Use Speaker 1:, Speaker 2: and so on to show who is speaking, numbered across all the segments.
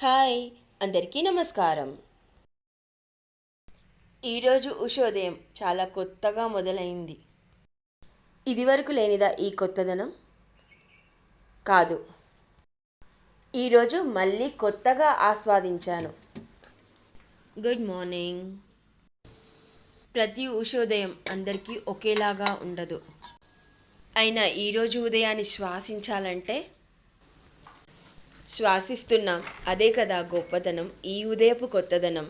Speaker 1: Hi అందరికీ నమస్కారం. ఈరోజు ఉషోదయం చాలా కొత్తగా మొదలైంది. ఇదివరకు లేనిదా ఈ కొత్తదనం? కాదు. ఈరోజు మళ్ళీ కొత్తగా ఆస్వాదించాను. Good morning. ప్రతి ఉషోదయం అందరికీ ఒకేలాగా ఉండదు. అయినా ఈరోజు ఉదయాన్ని శ్వాసించాలంటే శ్వాసిస్తున్నాం. అదే కదా గొప్పతనం. ఈ ఉదయపు కొత్తదనం.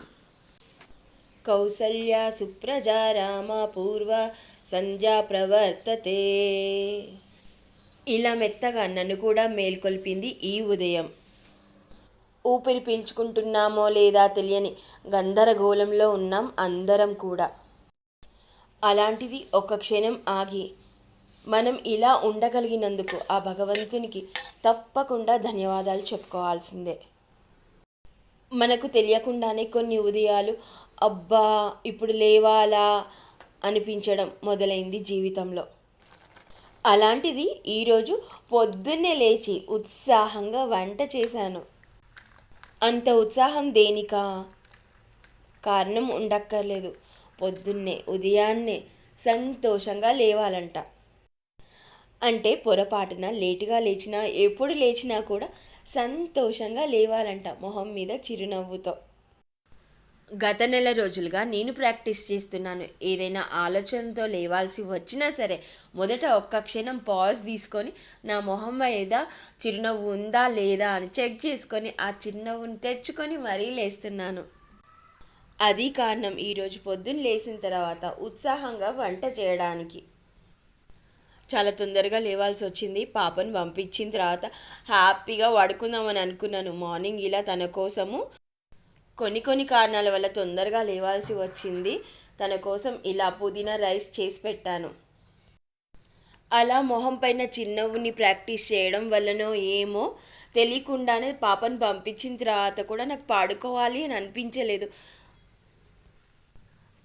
Speaker 1: కౌసల్య సుప్రజా రామ పూర్వ సంధ్యా ప్రవర్తతే. ఇలా మెత్తగా నన్ను కూడా మేల్కొల్పింది ఈ ఉదయం. ఊపిరి పీల్చుకుంటున్నామో లేదా తెలియని గందరగోళంలో ఉన్నాం అందరం కూడా. అలాంటిది ఒక క్షణం ఆగి మనం ఇలా ఉండగలిగినందుకు ఆ భగవంతునికి తప్పకుండా ధన్యవాదాలు చెప్పుకోవాల్సిందే. మనకు తెలియకుండానే కొన్ని ఉదయాలు అబ్బా ఇప్పుడు లేవాలా? అనిపించడం మొదలైంది జీవితంలో. అలాంటిది ఈరోజు పొద్దున్నే లేచి ఉత్సాహంగా వంట చేశాను. అంత ఉత్సాహం దేనికా? కారణం ఉండక్కర్లేదు. పొద్దున్నే ఉదయాన్నే సంతోషంగా లేవాలంట. అంటే పొరపాటున లేటుగా లేచినా ఎప్పుడు లేచినా కూడా సంతోషంగా లేవాలంట మొహం మీద చిరునవ్వుతో. గత నెల రోజులుగా నేను ప్రాక్టీస్ చేస్తున్నాను. ఏదైనా ఆలోచనతో లేవాల్సి వచ్చినా సరే మొదట ఒక్క క్షణం పాజ్ తీసుకొని నా మొహం మీద చిరునవ్వు ఉందా లేదా అని చెక్ చేసుకొని ఆ చిరునవ్వుని తెచ్చుకొని మరీ లేస్తున్నాను. అది కారణం ఈరోజు పొద్దున్న లేచిన తర్వాత ఉత్సాహంగా వంట చేయడానికి. చాలా తొందరగా లేవాల్సి వచ్చింది. పాపను పంపించిన తర్వాత హ్యాపీగా పడుకుందామని అనుకున్నాను. మార్నింగ్ ఇలా తన కోసము కొన్ని కొన్ని కారణాల వల్ల తొందరగా లేవాల్సి వచ్చింది. తన కోసం ఇలా పుదీనా రైస్ చేసి పెట్టాను. అలా మొహం పైన చిన్నవుని ప్రాక్టీస్ చేయడం వల్లనో ఏమో తెలియకుండానే పాపను పంపించిన తర్వాత కూడా నాకు పాడుకోవాలి అని అనిపించలేదు.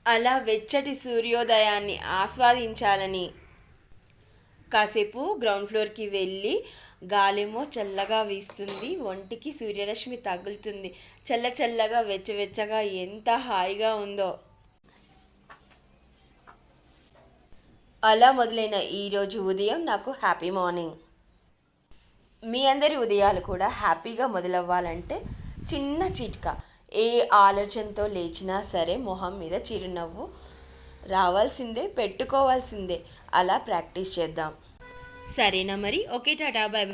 Speaker 1: అలా వెచ్చటి సూర్యోదయాన్ని ఆస్వాదించాలని కాసేపు గ్రౌండ్ ఫ్లోర్కి వెళ్ళి గాలేమో చల్లగా వీస్తుంది ఒంటికి సూర్యరశ్మి తగులుతుంది. చల్ల చల్లగా వెచ్చవెచ్చగా ఎంత హాయిగా ఉందో. అలా మొదలైన ఈరోజు ఉదయం నాకు హ్యాపీ మార్నింగ్ మీ అందరి ఉదయాలు కూడా హ్యాపీగా మొదలవ్వాలంటే చిన్న చిట్కా. ఏ ఆలోచనతో లేచినా సరే మొహం మీద చిరునవ్వు రావాల్సిందే పెట్టుకోవాల్సిందే. అలా ప్రాక్టీస్ చేద్దాం. సరేనా మరి? ఓకే టాటా. బాయ్